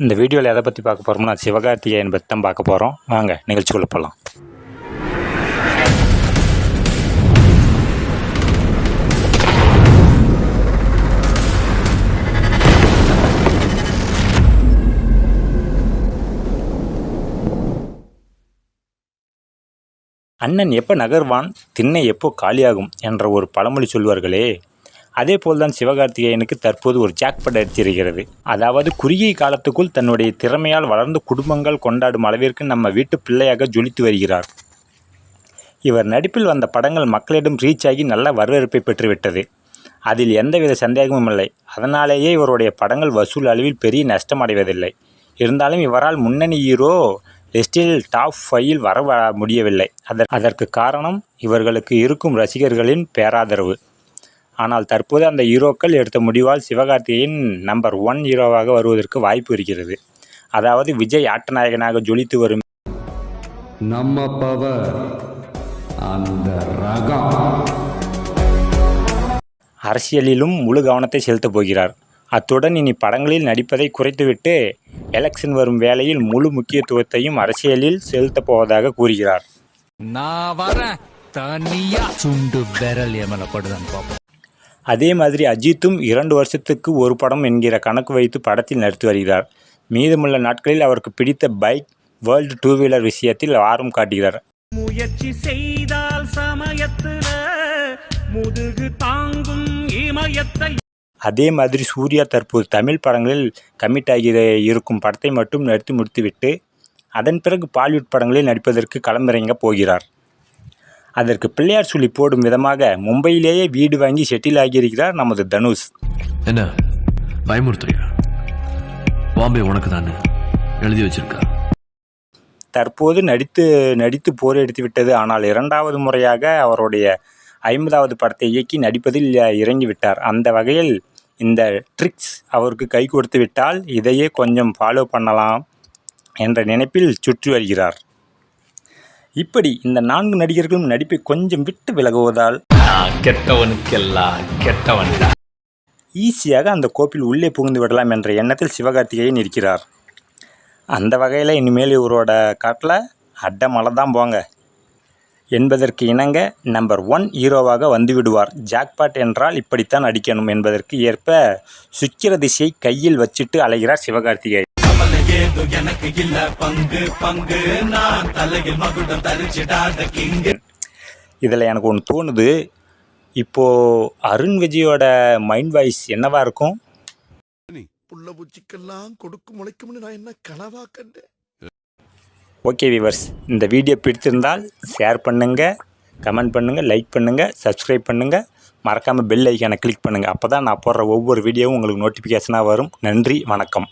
இந்த வீடியோவில் எதை பற்றி பார்க்க போகிறோம்னா சிவகார்த்திகேயன் பற்றி தான் பார்க்க போகிறோம் வாங்க நிகழ்ச்சிக்குள்ளே போகலாம் அண்ணன் எப்போ நகர்வான்? திண்ணை எப்போ காலியாகும்? என்ற ஒரு பழமொழி சொல்வார்களே அதே போல்தான் சிவகார்த்திகேயனுக்கு தற்போது ஒரு ஜாக்பட் அடித்திருக்கிறது. அதாவது குறுகிய காலத்துக்குள் தன்னுடைய திறமையால் வளர்ந்து குடும்பங்கள் கொண்டாடும் அளவிற்கு நம்ம வீட்டு பிள்ளையாக ஜொலித்து வருகிறார். இவர் நடிப்பில் வந்த படங்கள் மக்களிடம் ரீச் ஆகி நல்ல வரவேற்பை பெற்றுவிட்டது. அதில் எந்தவித சந்தேகமும் இல்லை. அதனாலேயே இவருடைய படங்கள் வசூல் அளவில் பெரிய நஷ்டம் அடைவதில்லை. இருந்தாலும் இவரால் முன்னணி ஹீரோ லிஸ்டில் டாப் ஃபைவில் வர முடியவில்லை. அதற்கு காரணம் இவர்களுக்கு இருக்கும் ரசிகர்களின் பேராதரவு. ஆனால் தற்போது அந்த ஹீரோக்கள் எடுத்த முடிவால் சிவகார்த்திகேயன் நம்பர் ஒன் ஹீரோவாக வருவதற்கு வாய்ப்பு இருக்கிறது. அதாவது விஜய் ஆட்டநாயகனாக ஜொலித்து வரும் நம்ம பவர் அந்த ரகம். அரசியலிலும் முழு கவனத்தை செலுத்தப் போகிறார். அத்துடன் இனி படங்களில் நடிப்பதை குறைத்துவிட்டு எலெக்ஷன் வரும் வேளையில் முழு முக்கியத்துவத்தையும் அரசியலில் செலுத்தப் போவதாக கூறுகிறார். நான் வரேன். தனியா. சுண்டு விரல் எமல படுதான்னு பாப்போம். அதே மாதிரி அஜித்தும் இரண்டு வருஷத்துக்கு ஒரு படம் என்கிற கணக்கு வைத்து படத்தில் நடித்து வருகிறார். மீதமுள்ள நாட்களில் அவருக்கு பிடித்த பைக் வேர்ல்டு டூ வீலர் விஷயத்தில் ஆர்வம் காட்டுகிறார். முயற்சி செய்தால் சமயத்துல முதுகு தாங்கும் இமயத்தை அதே மாதிரி சூர்யா தற்போது தமிழ் படங்களில் கமிட் ஆகி இருக்கும் படத்தை மட்டும் நடித்து முடித்துவிட்டு அதன் பிறகு பாலிவுட் படங்களில் நடிப்பதற்கு களமிறங்கப் போகிறார். அதற்கு பிள்ளையார் சொல்லி போடும் விதமாக மும்பையிலேயே வீடு வாங்கி செட்டில் ஆகியிருக்கிறார் நமது தனுஷ். என்ன? பயமுறுத்துறியா பாம்பே உனக்கு தானே எழுதி வச்சிருக்கா? தற்போது நடித்து நடித்து போர் எடுத்து விட்டது. ஆனால் இரண்டாவது முறையாக அவருடைய ஐம்பதாவது படத்தை இயக்கி நடிப்பதில் இறங்கிவிட்டார் அந்த வகையில் இந்த ட்ரிக்ஸ் அவருக்கு கை கொடுத்து விட்டால் இதையே கொஞ்சம் ஃபாலோ பண்ணலாம் என்ற நினைப்பில் சுற்றி வருகிறார். இப்படி இந்த நான்கு நடிகர்களும் நடிப்பை கொஞ்சம் விட்டு விலகுவதால் கெட்டவனுக்கெல்லாம் கெட்டவன்டா ஈஸியாக அந்த கோப்பில் உள்ளே புகுந்து விடலாம் என்ற எண்ணத்தில் சிவகார்த்திகேயன் இருக்கிறார். அந்த வகையில் இனிமேல் இவரோட காட்டில் அட்டை மலை தான் போங்க. என்பதற்கு இணங்க நம்பர் ஒன் ஹீரோவாக வந்து விடுவார். ஜாக்பாட் என்றால் இப்படித்தான் அடிக்கணும் என்பதற்கு ஏற்ப சுக்கிர திசையை கையில் வச்சிட்டு அலைகிறார் சிவகார்த்திகேயன். இதில் எனக்கு ஒன்று தோணுது. இப்போது அருண் விஜயோட மைண்ட் வாய்ஸ் என்னவா இருக்கும்? புள்ள பூச்சிக்கெல்லாம் கொடுக்கும் முளைக்கும்னு நான் என்ன கனவா கண்டேன்? ஓகே விவர்ஸ் இந்த வீடியோ பிடித்திருந்தால் ஷேர் பண்ணுங்கள் கமெண்ட் பண்ணுங்கள் லைக் பண்ணுங்கள் சப்ஸ்கிரைப் பண்ணுங்கள் மறக்காமல் பெல் ஐக்கானை கிளிக் பண்ணுங்கள் அப்போ தான் நான் போடுற ஒவ்வொரு வீடியோவும் உங்களுக்கு நோட்டிஃபிகேஷனாக வரும். நன்றி வணக்கம்.